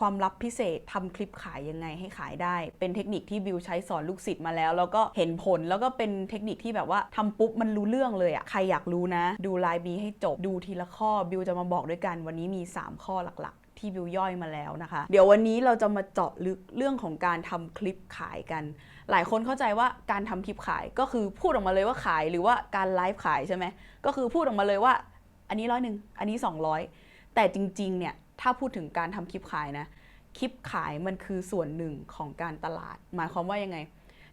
ความลับพิเศษทำคลิปขายยังไงให้ขายได้ เป็นเทคนิคที่บิวใช้สอนลูกศิษย์มาแล้ว แล้วก็เห็นผลแล้วก็เป็นเทคนิคที่แบบว่าทำปุ๊บมันรู้เรื่องเลยอะใครอยากรู้นะ ดูไลน์บีให้จบดูทีละข้อบิวจะมาบอกด้วยกันวันนี้มี 3 ข้อหลักๆ ที่บิวย่อยมาแล้วนะคะ เดี๋ยววันนี้เราจะมาเจาะลึกเรื่องของการทำคลิปขายกัน หลายคนเข้าใจว่าการทำคลิปขายก็คือพูดออกมาเลยว่าขายหรือว่าการไลฟ์ขายใช่ไหมก็คือพูดออกมาเลยว่า อันนี้ร้อยหนึ่งอันนี้ 200 แต่จริงๆเนี่ย ถ้าพูดถึงการทำคลิปขายนะ คลิปขายมันคือส่วนหนึ่งของการตลาด หมายความว่ายังไง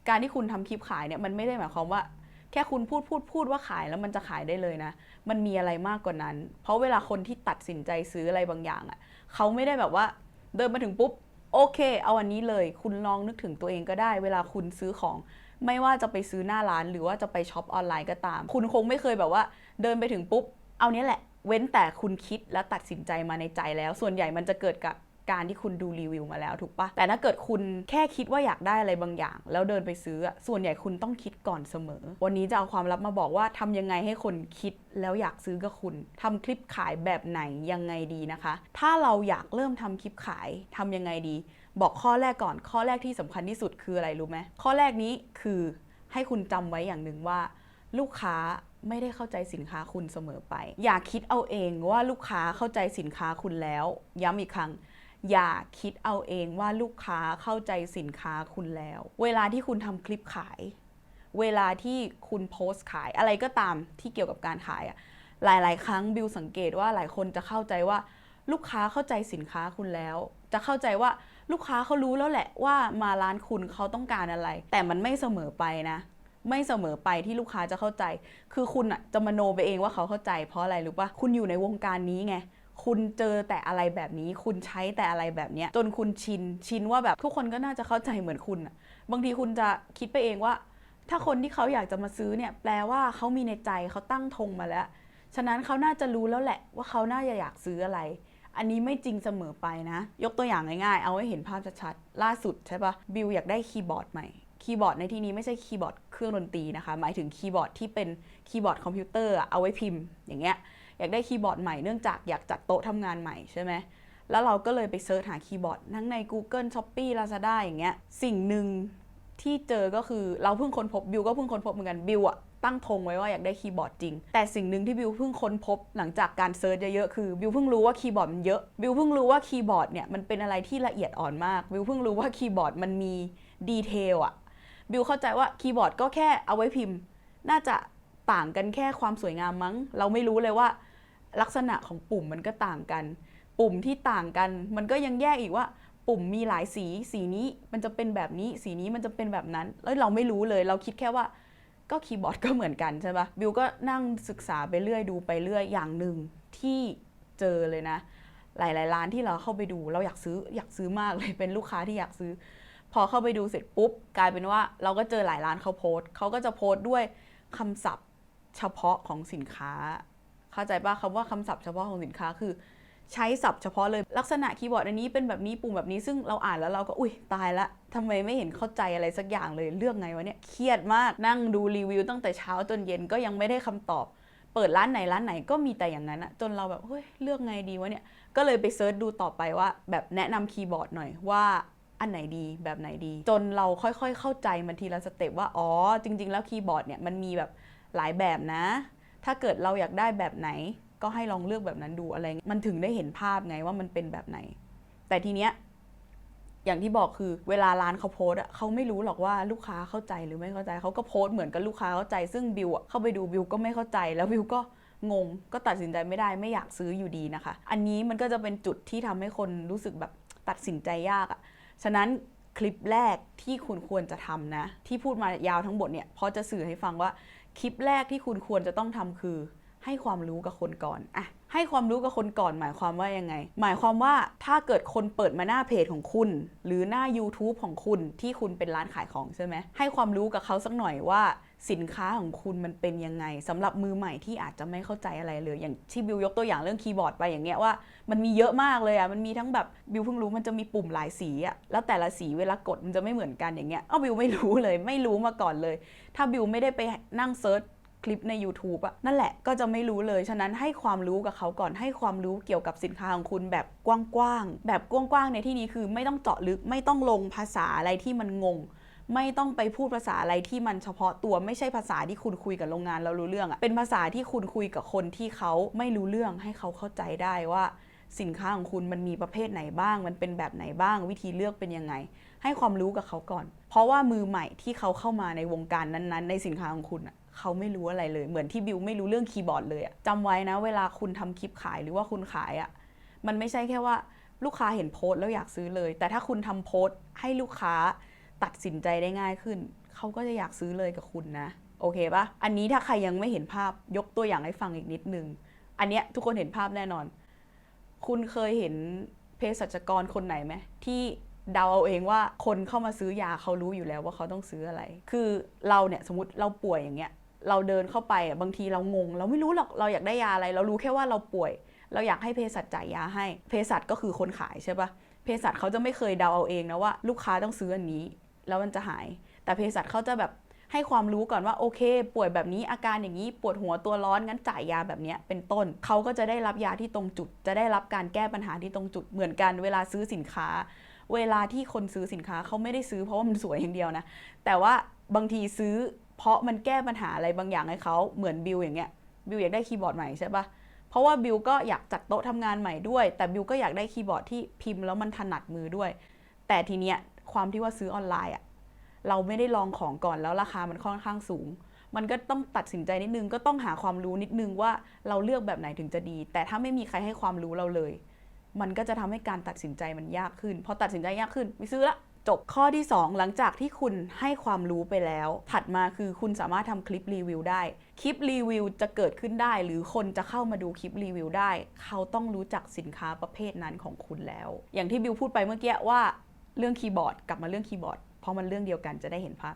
การที่คุณทำคลิปขายเนี่ยมันไม่ได้หมายความว่า แค่คุณพูดพูดพูดว่าขายแล้วมันจะขายได้เลยนะ มันมีอะไรมากกว่านั้น เพราะเวลาคนที่ตัดสินใจซื้ออะไรบางอย่างอะ่ะเขาไม่ได้แบบว่าเดินมาถึงปุ๊บโอเค เอาอันนี้เลย คุณลองนึกถึงตัวเองก็ได้ เวลาคุณซื้อของ ไม่ว่าจะไปซื้อหน้าร้าน หรือว่าจะไปช็อปออนไลน์ก็ตาม คุณคงไม่เคยแบบว่า เดินไปถึงปุ๊บ เอาเนี้ยแหละ เว้นแต่คุณคิดและตัดสินใจมาในใจแล้ว ส่วนใหญ่มันจะเกิดกับการที่คุณดูรีวิวมาแล้วถูกปะแต่ถ้าเกิดคุณแค่คิดว่าอยากได้อะไรบางอย่าง แล้วเดินไปซื้ออะส่วนใหญ่คุณต้องคิดก่อนเสมอ วันนี้จะเอาความลับมาบอกว่าทำยังไงให้คนคิดแล้วอยากซื้อกับคุณทำคลิปขายแบบไหนยังไงดีนะคะ ถ้าเราอยากเริ่มทำคลิปขายทำยังไงดี บอกข้อแรกก่อน ข้อแรกที่สำคัญที่สุดคืออะไรรู้ไหมข้อแรกนี้คือให้คุณจำไว้อย่างหนึ่งว่า ลูกค้า ไม่ได้เข้าใจสินค้าคุณเสมอไป อย่าคิดเอาเองว่าลูกค้าเข้าใจสินค้าคุณแล้ว ย้ำอีกครั้ง อย่าคิดเอาเองว่าลูกค้าเข้าใจสินค้าคุณแล้ว เวลาที่คุณทำคลิปขาย เวลาที่คุณโพสต์ขายอะไรก็ตามที่เกี่ยวกับการขายอะหลาย ๆ ครั้งบิวสังเกตว่าหลายคนจะเข้าใจว่าลูกค้าเข้าใจสินค้าคุณแล้ว จะเข้าใจว่าลูกค้าเขารู้แล้วแหละว่ามาร้านคุณเขาต้องการอะไร แต่มันไม่เสมอไปนะ ไม่เสมอไปที่ลูกค้าจะเข้าใจ คือคุณอะจะมโนไปเองว่าเขาเข้าใจ เพราะอะไรรู้ปะคุณอยู่ในวงการนี้ไงคุณเจอแต่อะไรแบบนี้ คุณใช้แต่อะไรแบบเนี้ยจนคุณชิน ชินว่าแบบทุกคนก็น่าจะเข้าใจเหมือนคุณอะบางทีคุณจะคิดไปเองว่า ถ้าคนที่เขาอยากจะมาซื้อเนี่ย แปลว่าเขามีในใจเขาตั้งธงมาแล้ว ฉะนั้นเขาน่าจะรู้แล้วแหละว่าเขาน่าจะอยากซื้ออะไร อันนี้ไม่จริงเสมอไปนะ ยกตัวอย่างง่ายๆ เอาให้เห็นภาพชัดๆ ล่าสุดใช่ปะบิวอยากได้คีย์บอร์ดใหม่ คีย์บอร์ดในที่นี้ไม่ใช่คีย์บอร์ดเครื่องดนตรีนะคะ หมายถึงคีย์บอร์ดที่เป็นคีย์บอร์ดคอมพิวเตอร์เอาไว้พิมพ์ อย่างเงี้ย อยากได้คีย์บอร์ดใหม่เนื่องจากอยากจัดโต๊ะทำงานใหม่ใช่ไหมแล้วเราก็เลยไปเซิร์ชหาคีย์บอร์ดทั้งใน Google Shopee Lazada อย่างเงี้ย สิ่งหนึ่งที่เจอก็คือเราเพิ่งค้นพบบิวก็เพิ่งค้นพบเหมือนกันบิวอะตั้งธงไว้ว่าอยากได้คีย์บอร์ดจริง แต่สิ่งหนึ่งที่บิวเพิ่งค้นพบหลังจากการเซิร์ชเยอะๆคือบิวเพิ่งรู้ว่าคีย์บอร์ดมันเยอะบิวเพิ่งรู้ว่าคีย์บอร์ดเนี่ยมันเป็นอะไรที่ละเอียดอ่อนมากบิวเพิ่งรู้ว่าคีย์บอร์ดมันมีดีเทลอะ บิวเข้าใจว่าคีย์บอร์ดก็แค่เอาไว้พิมพ์ น่าจะต่างกันแค่ความสวยงามมั้ง เราไม่รู้เลยว่า ลักษณะของปุ่มมันก็ต่างกัน ปุ่มที่ต่างกัน มันก็ยังแยกอีกว่า ปุ่มมีหลายสี สีนี้มันจะเป็นแบบนี้ สีนี้มันจะเป็นแบบนั้น แล้วเราไม่รู้เลย เราคิดแค่ว่าก็คีย์บอร์ดก็เหมือนกันใช่ปะบิวก็นั่งศึกษาไปเรื่อยดูไปเรื่อยอย่างหนึ่งที่เจอเลยนะ หลาย ๆ ร้านที่เราเข้าไปดู เราอยากซื้ออยากซื้อมากเลยเป็นลูกค้าที่อยากซื้อ พอเข้าไปดูเสร็จปุ๊บ กลายเป็นว่าเราก็เจอหลายร้านเขาโพสต์เขาก็จะโพสต์ด้วยคำศัพท์เฉพาะของสินค้า เข้าใจป่ะคำว่าคำศัพท์เฉพาะของสินค้าคือ ใช้ศัพท์เฉพาะเลยลักษณะคีย์บอร์ดอันนี้เป็นแบบนี้ปุ่มแบบนี้ซึ่งเราอ่านแล้วเราก็อุ้ยตายละทำไมไม่เห็นเข้าใจอะไรสักอย่างเลยเรื่องไงวะเนี่ยเครียดมากนั่งดูรีวิวตั้งแต่เช้าจนเย็นก็ยังไม่ได้คำตอบเปิดร้านไหนร้านไหนก็มีแต่อย่างนั้นอะจนเราแบบเฮ้ยเลือกไงดีวะเนี่ยก็เลยไปเซิร์ชดูต่อไปว่าแบบแนะนำคีย์บอร์ดหน่อยว่า อันไหนดีแบบไหนดี จนเราค่อยๆ เข้าใจมันทีละสเต็ปว่าอ๋อจริง ๆ แล้วคีย์บอร์ดเนี่ยมันมีแบบหลายแบบนะ ถ้าเกิดเราอยากได้แบบไหน ก็ให้ลองเลือกแบบนั้นดูอะไรเงี้ยมันถึงได้เห็นภาพไงว่ามันเป็นแบบไหน แต่ทีเนี้ยอย่างที่บอกคือเวลาร้านเขาโพสอะเขาไม่รู้หรอกว่าลูกค้าเข้าใจหรือไม่เข้าใจเขาก็โพสเหมือนกับลูกค้าเข้าใจ ซึ่งบิวอะเข้าไปดูบิวก็ไม่เข้าใจ แล้วบิวก็งงก็ตัดสินใจไม่ได้ไม่อยากซื้ออยู่ดีนะคะ อันนี้มันก็จะเป็นจุดที่ทำให้คนรู้สึกแบบตัดสินใจยากอะ ฉะนั้นคลิปแรกที่คุณควรจะทำนะ ที่พูดมายาวทั้งหมดเนี่ยเพราะจะสื่อให้ฟังว่าคลิปแรกที่คุณควรจะต้องทำคือ ให้ความรู้กับคนก่อนอะให้ความรู้กับคนก่อนหมายความว่ายังไง หมายความว่าถ้าเกิดคนเปิดมาหน้าเพจของคุณ หรือหน้า YouTube ของคุณที่คุณเป็นร้านขายของใช่ไหมให้ความรู้กับเขาสักหน่อยว่า สินค้าของคุณมันเป็นยังไงสำหรับมือใหม่ที่อาจจะไม่เข้าใจอะไรเลย อย่างที่บิวยกตัวอย่างเรื่องคีย์บอร์ดไปอย่างเงี้ยว่ามันมีเยอะมากเลยอะมันมีทั้งแบบบิวเพิ่งรู้มันจะมีปุ่มหลายสีอะแล้วแต่ละสีเวลากดมันจะไม่เหมือนกันอย่างเงี้ยอ้าวบิวไม่รู้เลย ไม่รู้มาก่อนเลย ถ้าบิวไม่ได้ไปนั่งเซิร์ชคลิปใน YouTube อะนั่นแหละก็จะไม่รู้เลย ฉะนั้นให้ความรู้กับเขาก่อนให้ความรู้เกี่ยวกับสินค้าของคุณแบบกว้างๆแบบกว้างๆในที่นี้คือไม่ต้องเจาะลึกไม่ต้องลงภาษาอะไรที่มันงง ไม่ต้องไปพูดภาษาอะไรที่มันเฉพาะตัวไม่ใช่ภาษาที่คุณคุยกับโรงงานแล้วรู้เรื่องอะเป็นภาษาที่คุณคุยกับคนที่เขาไม่รู้เรื่องให้เขาเข้าใจได้ว่าสินค้าของคุณมันมีประเภทไหนบ้าง มันเป็นแบบไหนบ้าง วิธีเลือกเป็นยังไง ให้ความรู้กับเขาก่อน เพราะว่ามือใหม่ที่เขาเข้ามาในวงการนั้นๆ ในสินค้าของคุณอะเขาไม่รู้อะไรเลย เหมือนที่บิวไม่รู้เรื่องคีย์บอร์ดเลยอะจำไว้นะ เวลาคุณทำคลิปขายหรือว่าคุณขายอะมันไม่ใช่แค่ว่าลูกค้าเห็นโพสต์แล้วอยากซื้อเลย แต่ถ้าคุณทำโพสต์ให้ลูกค้า ตัดสินใจได้ง่ายขึ้น เขาก็จะอยากซื้อเลยกับคุณนะ โอเคปะอันนี้ถ้าใครยังไม่เห็นภาพยกตัวอย่างให้ฟังอีกนิดนึง อันเนี้ยทุกคนเห็นภาพแน่นอน คุณเคยเห็นเภสัชกรคนไหนไหมที่เดาเอาเองว่าคนเข้ามาซื้อยาเขารู้อยู่แล้วว่าเขาต้องซื้ออะไร คือเราเนี่ยสมมติเราป่วยอย่างเงี้ย เราเดินเข้าไปอะบางทีเรางง เราไม่รู้หรอกเราอยากได้ยาอะไร เรารู้แค่ว่าเราป่วย เราอยากให้เภสัชจ่ายยาให้ เภสัชก็คือคนขายใช่ปะเภสัชเขาจะไม่เคยเดาเอาเองนะว่า ลูกค้าต้องซื้ออันนี้ แล้วมันจะหาย แต่เภสัชเขาจะแบบให้ความรู้ก่อนว่าโอเค ป่วยแบบนี้อาการอย่างนี้ปวดหัวตัวร้อนงั้นจ่ายยาแบบนี้เป็นต้นเขาก็จะได้รับยาที่ตรงจุด จะได้รับการแก้ปัญหาที่ตรงจุดเหมือนกันเวลาซื้อสินค้า เวลาที่คนซื้อสินค้าเขาไม่ได้ซื้อเพราะว่ามันสวยอย่างเดียวนะ แต่ว่าบางทีซื้อเพราะมันแก้ปัญหาอะไรบางอย่างให้เขาเหมือนบิวอย่างเงี้ยบิวอยากได้คีย์บอร์ดใหม่ใช่ปะเพราะว่าบิวก็อยากจัดโต๊ะทำงานใหม่ด้วย แต่บิวก็อยากได้คีย์บอร์ดที่พิมพ์แล้วมันถนัดมือด้วย แต่ทีเนี้ย ความที่ว่าซื้อออนไลน์อะเราไม่ได้ลองของก่อนแล้วราคามันค่อนข้างสูง มันก็ต้องตัดสินใจนิดนึงก็ต้องหาความรู้นิดนึงว่าเราเลือกแบบไหนถึงจะดี แต่ถ้าไม่มีใครให้ความรู้เราเลย มันก็จะทำให้การตัดสินใจมันยากขึ้นพอตัดสินใจยากขึ้นไม่ซื้อละจบข้อที่ 2 หลังจากที่คุณให้ความรู้ไปแล้ว ถัดมาคือคุณสามารถทำคลิปรีวิวได้ คลิปรีวิวจะเกิดขึ้นได้ หรือคนจะเข้ามาดูคลิปรีวิวได้ เขาต้องรู้จักสินค้าประเภทนั้นของคุณแล้ว อย่างที่บิวพูดไปเมื่อกี้ว่า เรื่องคีย์บอร์ดกลับมาเรื่องคีย์บอร์ดเพราะมันเรื่องเดียวกันจะได้เห็นภาพ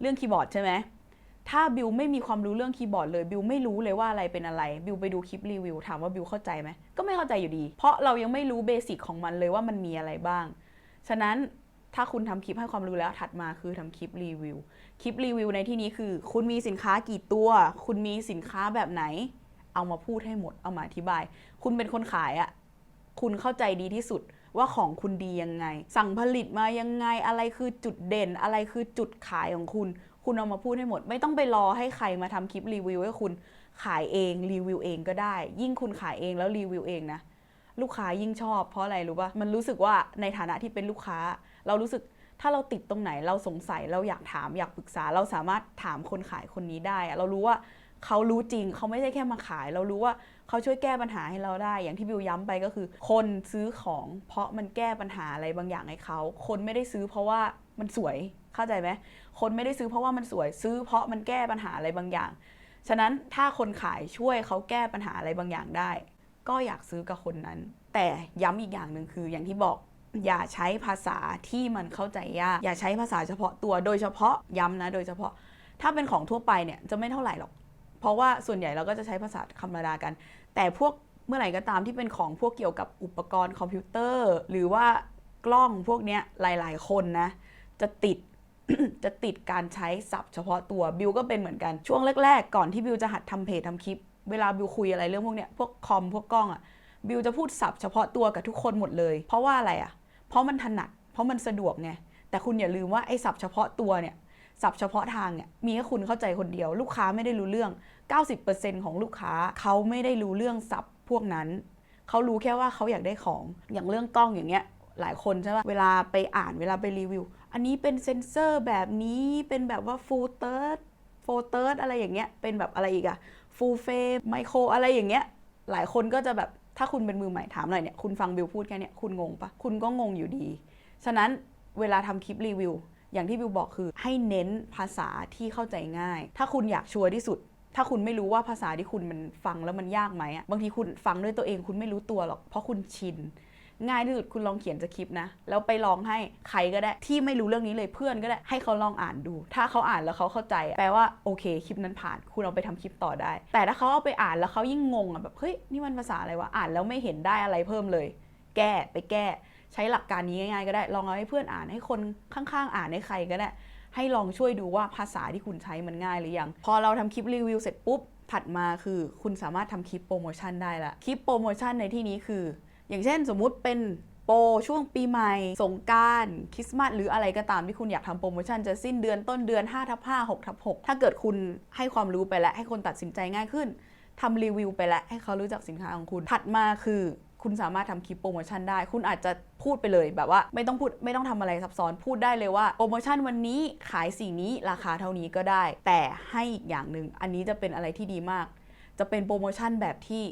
เรื่องคีย์บอร์ดใช่ไหมถ้าบิวไม่มีความรู้เรื่องคีย์บอร์ดเลยบิวไม่รู้เลยว่าอะไรเป็นอะไรบิวไปดูคลิปรีวิวถามว่าบิวเข้าใจไหมก็ไม่เข้าใจอยู่ดี เพราะเรายังไม่รู้เบสิกของมันเลยว่ามันมีอะไรบ้าง ฉะนั้นถ้าคุณทำคลิปให้ความรู้แล้วถัดมาคือทำคลิปรีวิวคลิปรีวิวในที่นี้คือ คุณมีสินค้ากี่ตัว คุณมีสินค้าแบบไหน เอามาพูดให้หมดเอามาอธิบาย คุณเป็นคนขายอะคุณเข้าใจดีที่สุด ว่าของคุณดียังไง สั่งผลิตมายังไงอะไรคือจุดเด่น อะไรคือจุดขายของคุณ คุณเอามาพูดให้หมด ไม่ต้องไปรอให้ใครมาทำคลิปรีวิวให้คุณขายเองรีวิวเองก็ได้ ยิ่งคุณขายเองแล้วรีวิวเองนะลูกค้ายิ่งชอบเพราะอะไรรู้ปะมันรู้สึกว่าในฐานะที่เป็นลูกค้า เรารู้สึกถ้าเราติดตรงไหนเราสงสัยเราอยากถามอยากปรึกษา เราสามารถถามคนขายคนนี้ได้อะเรารู้ว่าเขารู้จริงเขาไม่ใช่แค่มาขาย เรารู้ว่า เขาช่วยแก้ปัญหาให้เราได้ อย่างที่บิวย้ำไปก็คือ คนซื้อของ เพราะมันแก้ปัญหาอะไรบางอย่างให้เขา คนไม่ได้ซื้อเพราะว่ามันสวย เข้าใจไหมคนไม่ได้ซื้อเพราะว่ามันสวย ซื้อเพราะมันแก้ปัญหาอะไรบางอย่าง ฉะนั้นถ้าคนขายช่วยเขาแก้ปัญหาอะไรบางอย่างได้ ก็อยากซื้อกับคนนั้น แต่ย้ำอีกอย่างหนึ่งคือ อย่างที่บอกอย่าใช้ภาษาที่มันเข้าใจยาก อย่าใช้ภาษาเฉพาะตัว โดยเฉพาะย้ำนะ โดยเฉพาะ ถ้าเป็นของทั่วไปเนี่ยจะไม่เท่าไหร่หรอก ราะว่าส่วนใหญ่เราก็จะใช้ภาษาธรรมดากัน แต่พวกเมื่อไหร่ก็ตามที่เป็นของพวกเกี่ยวกับอุปกรณ์คอมพิวเตอร์ หรือว่ากล้องพวกเนี้ยหลาย ๆ คนนะ จะติดจะติดการใช้ศัพท์เฉพาะตัวบิวก็เป็นเหมือนกันช่วงแรก ๆ ก่อนที่บิวจะหัดทำเพจทำคลิป เวลาบิวคุยอะไรเรื่องพวกเนี้ยพวกคอมพวกกล้องอะบิวจะพูดศัพท์เฉพาะตัวกับทุกคนหมดเลย เพราะว่าอะไรอะ เพราะมันถนัด เพราะมันสะดวกไงแต่คุณอย่าลืมว่าไอ้ศัพท์เฉพาะตัวเนี่ยศัพท์เฉพาะทางเนี่ยมีแค่คุณเข้าใจคนเดียว ลูกค้าไม่ได้รู้เรื่อง 90%ของลูกค้าเขาไม่ได้รู้เรื่องศัพท์พวกนั้น เขารู้แค่ว่าเขาอยากได้ของ อย่างเรื่องกล้องอย่างเงี้ย หลายคนใช่ป่ะ เวลาไปอ่านเวลาไปรีวิว อันนี้เป็นเซนเซอร์แบบนี้ เป็นแบบว่า full third full third อะไรอย่างเงี้ย เป็นแบบอะไรอีกอะ full frame micro อะไรอย่างเงี้ย หลายคนก็จะแบบ ถ้าคุณเป็นมือใหม่ถามหน่อยเนี่ย คุณฟังบิวพูดแค่เนี้ยคุณงงปะคุณก็งงอยู่ดี ฉะนั้นเวลาทำคลิปรีวิว อย่างที่บิวบอกคือให้เน้นภาษาที่เข้าใจง่าย ถ้าคุณอยากชัวร์ที่สุด ถ้าคุณไม่รู้ว่าภาษาที่คุณมันฟังแล้วมันยากไหมอะบางทีคุณฟังด้วยตัวเองคุณไม่รู้ตัวหรอก เพราะคุณชิน ง่ายที่สุดคุณลองเขียนสคริปต์นะ แล้วไปลองให้ใครก็ได้ ที่ไม่รู้เรื่องนี้เลยเพื่อนก็ได้ ให้เขาลองอ่านดู ถ้าเขาอ่านแล้วเขาเข้าใจ แปลว่าโอเคคลิปนั้นผ่าน คุณเอาไปทำคลิปต่อได้ แต่ถ้าเขาเอาไปอ่านแล้วเขายิ่งงงอะแบบเฮ้ยนี่มันภาษาอะไรวะ อ่านแล้วไม่เห็นได้อะไรเพิ่มเลย แก้ไปแก้ ใช้หลักการนี้ง่ายๆก็ได้ ลองเอาให้เพื่อนอ่านให้คนข้างๆ อ่านให้ใครก็ได้ ให้ลองช่วยดูว่าภาษาที่คุณใช้มันง่ายหรือยัง พอเราทำคลิปรีวิวเสร็จปุ๊บ ถัดมาคือคุณสามารถทำคลิปโปรโมชั่นได้ละ คลิปโปรโมชั่นในที่นี้คือ อย่างเช่นสมมุติเป็นโปรช่วงปีใหม่ สงการคริสต์มาสหรืออะไรก็ตามที่คุณอยากทำโปรโมชั่นจะสิ้นเดือนต้นเดือน5ทับ5 6ทับ6ถ้าเกิดคุณให้ความรู้ไปแล้วให้คนตัดสินใจง่ายขึ้นทำรีวิวไปแล้วให้เขารู้จักสินค้าของคุณ ถัดมาคือ คุณสามารถทำคลิปโปรโมชั่นได้ คุณอาจจะพูดไปเลยแบบว่าไม่ต้องพูดไม่ต้องทำอะไรซับซ้อนพูดได้เลยว่าโปรโมชั่นวันนี้ขายสิ่งนี้ราคาเท่านี้ก็ได้ แต่ให้อีกอย่างหนึ่งอันนี้จะเป็นอะไรที่ดีมาก จะเป็นโปรโมชั่นแบบที่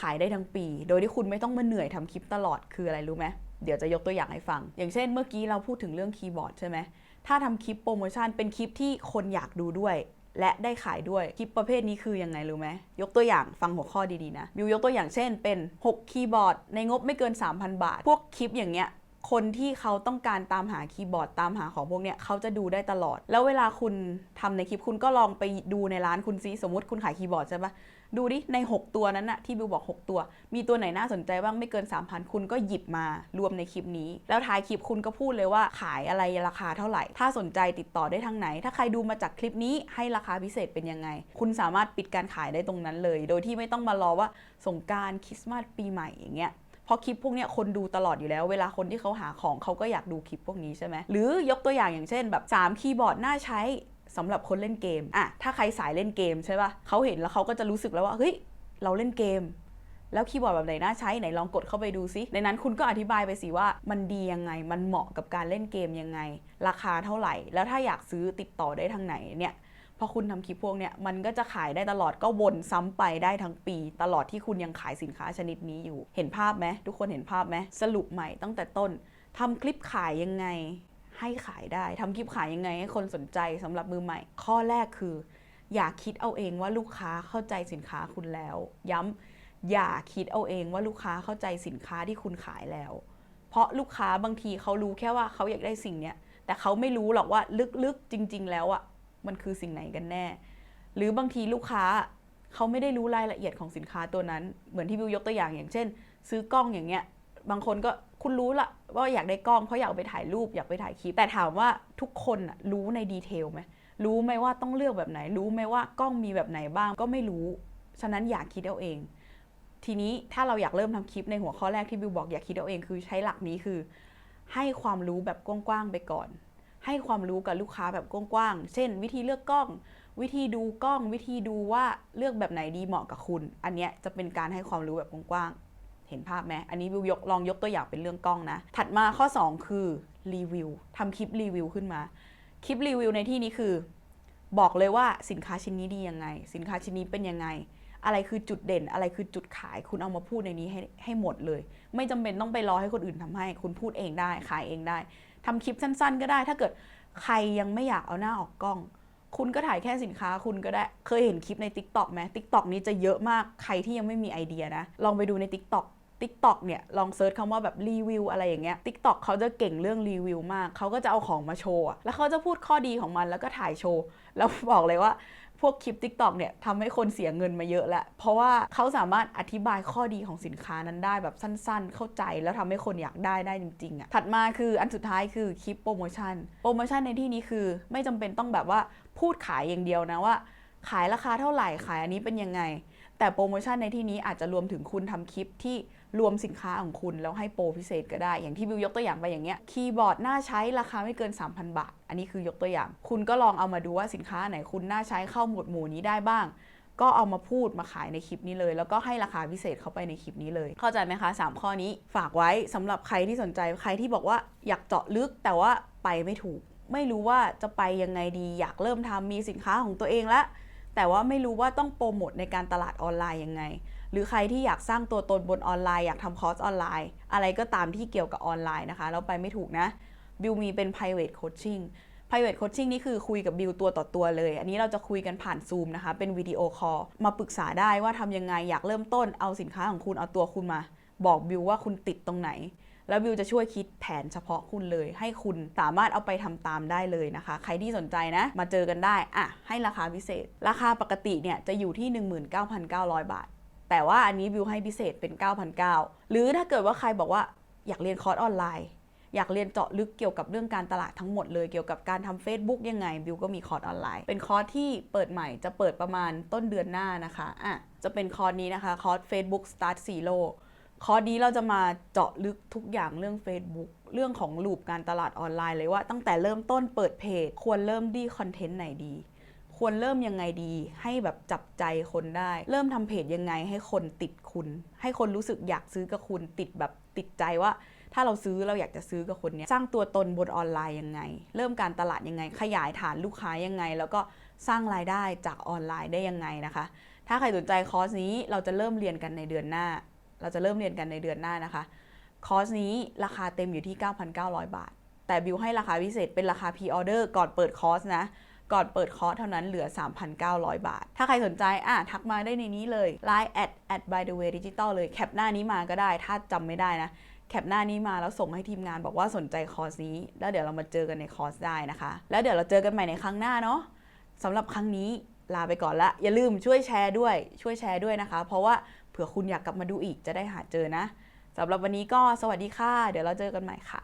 ขายได้ทั้งปี โดยที่คุณไม่ต้องมาเหนื่อยทำคลิปตลอดคืออะไรรู้ไหมเดี๋ยวจะยกตัวอย่างให้ฟัง อย่างเช่นเมื่อกี้เราพูดถึงเรื่องคีย์บอร์ดใช่ไหมถ้าทำคลิปโปรโมชั่นเป็นคลิปที่คนอยากดูด้วย และได้ขายด้วยคลิปประเภทนี้คือยังไงรู้ไหมยกตัวอย่างฟังหัวข้อดีๆนะบิวยกตัวอย่างเช่นเป็น 6 คีย์บอร์ด ในงบไม่เกิน 3,000 บาท พวกคลิปอย่างเงี้ยคนที่เขาต้องการตามหาคีย์บอร์ดตามหาของพวกเนี้ยเขาจะดูได้ตลอด แล้วเวลาคุณทำในคลิปคุณก็ลองไปดูในร้านคุณซิสมมติคุณขายคีย์บอร์ดใช่ปะ ดูดิ ใน 6 ตัวนั้นนะที่บิวบอก 6 ตัว มีตัวไหนน่าสนใจบ้างไม่เกิน 3,000 คุณก็หยิบมารวมในคลิปนี้ แล้วท้ายคลิปคุณก็พูดเลยว่าขายอะไรราคาเท่าไหร่ ถ้าสนใจติดต่อได้ทางไหน ถ้าใครดูมาจากคลิปนี้ให้ราคาพิเศษเป็นยังไง คุณสามารถปิดการขายได้ตรงนั้นเลย โดยที่ไม่ต้องมารอว่าสงกรารคริสต์มาสปีใหม่อย่างเงี้ยพราะคลิปพวกเนี้ยคนดูตลอดอยู่แล้ว เวลาคนที่เขาหาของเขาก็อยากดูคลิปพวกนี้ใช่ไหมหรือยกตัวอย่างอย่างเช่นแบบ 3 คีย์บอร์ดน่าใช้ สำหรับคนเล่นเกมอะถ้าใครสายเล่นเกมใช่ปะเขาเห็นแล้วเขาก็จะรู้สึกแล้วว่าเฮ้ยเราเล่นเกม แล้วคีย์บอร์ดแบบไหนน่าใช้ไหนลองกดเข้าไปดูซิในนั้นคุณก็อธิบายไปสิว่ามันดียังไง มันเหมาะกับการเล่นเกมยังไง ราคาเท่าไหร่ แล้วถ้าอยากซื้อติดต่อได้ทางไหนเนี่ยพอคุณทำคลิปพวกเนี้ยมันก็จะขายได้ตลอดก็วนซ้ำไปได้ทั้งปี ตลอดที่คุณยังขายสินค้าชนิดนี้อยู่ เห็นภาพไหมทุกคนเห็นภาพไหมสรุปใหม่ตั้งแต่ต้นทำคลิปขายยังไง ให้ขายได้ทำคลิปขายยังไงให้คนสนใจสำหรับมือใหม่ ข้อแรกคือ อย่าคิดเอาเองว่าลูกค้าเข้าใจสินค้าคุณแล้ว ย้ำอย่าคิดเอาเองว่าลูกค้าเข้าใจสินค้าที่คุณขายแล้ว เพราะลูกค้าบางทีเขารู้แค่ว่าเขาอยากได้สิ่งเนี้ยแต่เขาไม่รู้หรอกว่าลึกๆจริง ๆ แล้วอะมันคือสิ่งไหนกันแน่ หรือบางทีลูกค้าเขาไม่ได้รู้รายละเอียดของสินค้าตัวนั้น เหมือนที่บิวยกตัวอย่างอย่างเช่น ซื้อกล้องอย่างเงี้ย บางคนก็คุณรู้ละว่าอยากได้กล้องเพราะอยากเอาไปถ่ายรูปอยากไปถ่ายคลิปแต่ถามว่าทุกคนอะรู้ในดีเทลไหมรู้ไหมว่าต้องเลือกแบบไหน รู้ไหมว่ากล้องมีแบบไหนบ้างก็ไม่รู้ ฉะนั้นอย่าคิดเอาเอง ทีนี้ถ้าเราอยากเริ่มทำคลิปในหัวข้อแรกที่บิวบอกอย่าคิดเอาเองคือใช้หลักนี้คือ ให้ความรู้แบบกว้างๆไปก่อน ให้ความรู้กับลูกค้าแบบกว้างๆเช่น วิธีเลือกกล้อง วิธีดูกล้อง วิธีดูว่าเลือกแบบไหนดีเหมาะกับคุณ อันเนี้ยจะเป็นการให้ความรู้แบบกว้างๆ เห็นภาพไหมอันนี้บิวยกลองยกตัวอย่างเป็นเรื่องกล้องนะ ถัดมาข้อ 2 คือรีวิวทำคลิปรีวิวขึ้นมา คลิปรีวิวในที่นี้คือ บอกเลยว่าสินค้าชิ้นนี้ดียังไง สินค้าชิ้นนี้เป็นยังไง อะไรคือจุดเด่น อะไรคือจุดขาย คุณเอามาพูดในนี้ให้ให้หมดเลย ไม่จำเป็นต้องไปรอให้คนอื่นทำให้ คุณพูดเองได้ ขายเองได้ทำคลิปสั้น ๆ ก็ได้ ถ้าเกิดใครยังไม่อยากเอาหน้าออกกล้องคุณก็ถ่ายแค่สินค้าคุณก็ได้ เคยเห็นคลิปใน Tik t o อกไหม Tik t o อกนี้จะเยอะมาก ใครที่ยังไม่มีไอเดียนะ ลองไปดูใน Tik t o อก Tik t o อกเนี่ยลองเซิร์ชคำว่าแบบรีวิวอะไรอย่างเงี้ย Tik t o อกเขาจะเก่งเรื่องรีวิวมาก เขาก็จะเอาของมาโชว์แล้วเขาจะพูดข้อดีของมันแล้วก็ถ่ายโชว์ แล้วบอกเลยว่าพวกคลิป Tik t o อกเนี่ยทำให้คนเสียเงินมาเยอะแล้วเพราะว่าเขาสามารถอธิบายข้อดีของสินค้านั้นได้แบบสั้นๆ เข้าใจแล้วทำให้คนอยากได้ได้จริงๆอะถัดมาคืออันสุดท้ายคือคลิปโปรโมชั่น โปรโมชั่นในที่นี้คือไม่จำเป็นต้องแบบว่าพูดขายอย่างเดียวนะว่า ขายราคาเท่าไหร่ขายอันนี้เป็นยังไง แต่โปรโมชั่นในที่นี้อาจจะรวมถึงคุณทำคลิปที่ รวมสินค้าของคุณแล้วให้โปรพิเศษก็ได้ อย่างที่บิวยกตัวอย่างไปอย่างเงี้ยคีย์บอร์ดน่าใช้ราคาไม่เกิน 3,000 บาท อันนี้คือยกตัวอย่าง คุณก็ลองเอามาดูว่าสินค้าไหนคุณน่าใช้เข้าหมวดหมู่นี้ได้บ้าง ก็เอามาพูดมาขายในคลิปนี้เลย แล้วก็ให้ราคาพิเศษเข้าไปในคลิปนี้เลย เข้าใจไหมคะ 3 ข้อนี้ฝากไว้สำหรับใครที่สนใจใครที่บอกว่าอยากเจาะลึกแต่ว่าไปไม่ถูก ไม่รู้ว่าจะไปยังไงดีอยากเริ่มทำมีสินค้าของตัวเองแล้วแต่ว่าไม่รู้ว่าต้องโปรโมทในการตลาดออนไลน์ยังไง หรือใครที่อยากสร้างตัวตนบนออนไลน์อยากทำคอร์สออนไลน์ อะไรก็ตามที่เกี่ยวกับออนไลน์นะคะ แล้วไปไม่ถูกนะบิวมีเป็น private coaching private coaching นี่คือคุยกับบิวตัวต่อตัวเลย อันนี้เราจะคุยกันผ่านซูมนะคะ เป็นวิดีโอคอลมาปรึกษาได้ว่าทำยังไงอยากเริ่มต้นเอาสินค้าของคุณเอาตัวคุณมา บอกบิวว่าคุณติดตรงไหน แล้วบิวจะช่วยคิดแผนเฉพาะคุณเลย ให้คุณสามารถเอาไปทำตามได้เลยนะคะ ใครที่สนใจนะ มาเจอกันได้อะให้ราคาพิเศษ ราคาปกติเนี่ยจะอยู่ที่ 19,900 บาท แต่ว่าอันนี้บิวให้พิเศษเป็น 9,900 หรือถ้าเกิดว่าใครบอกว่าอยากเรียนคอร์สออนไลน์ อยากเรียนเจาะลึกเกี่ยวกับเรื่องการตลาดทั้งหมดเลยเกี่ยวกับการทำ Facebook ยังไงบิวก็มีคอร์สออนไลน์ เป็นคอร์สที่เปิดใหม่จะเปิดประมาณต้นเดือนหน้านะคะอะจะเป็นคอร์สนี้นะคะคอร์ส Facebook Start Zero คอร์สนี้เราจะมาเจาะลึกทุกอย่างเรื่อง Facebook เรื่องของลูปการตลาดออนไลน์เลยว่าตั้งแต่เริ่มต้นเปิดเพจ ควรเริ่มดีคอนเทนต์ไหนดี ควรเริ่มยังไงดี ให้แบบจับใจคนได้ เริ่มทำเพจยังไงให้คนติดคุณ ให้คนรู้สึกอยากซื้อกับคุณติดแบบติดใจว่า ถ้าเราซื้อเราอยากจะซื้อกับคนนี้สร้างตัวตนบนออนไลน์ยังไง เริ่มการตลาดยังไง ขยายฐานลูกค้ายังไง แล้วก็สร้างรายได้จากออนไลน์ได้ยังไงนะคะ ถ้าใครสนใจคอร์สนี้เราจะเริ่มเรียนกันในเดือนหน้า เราจะเริ่มเรียนกันในเดือนหน้านะคะคอร์สนี้ราคาเต็มอยู่ที่ 9,900 บาท แต่บิวให้ราคาพิเศษเป็นราคาพรีออเดอร์ก่อนเปิดคอร์สนะ ก่อนเปิดคอร์สเท่านั้นเหลือ 3,900 บาท ถ้าใครสนใจอะทักมาได้ในนี้เลย Line at at by the way digital เลยแคปหน้านี้มาก็ได้ ถ้าจำไม่ได้นะ แคปหน้านี้มาแล้วส่งให้ทีมงานบอกว่าสนใจคอร์สนี้ แล้วเดี๋ยวเรามาเจอกันในคอร์สได้นะคะ แล้วเดี๋ยวเราเจอกันใหม่ในครั้งหน้าเนาะสำหรับครั้งนี้ลาไปก่อนละ อย่าลืมช่วยแชร์ด้วย ช่วยแชร์ด้วยนะคะ เพราะว่าเผื่อคุณอยากกลับมาดูอีกจะได้หาเจอนะสำหรับวันนี้ก็สวัสดีค่ะ เดี๋ยวเราเจอกันใหม่ค่ะ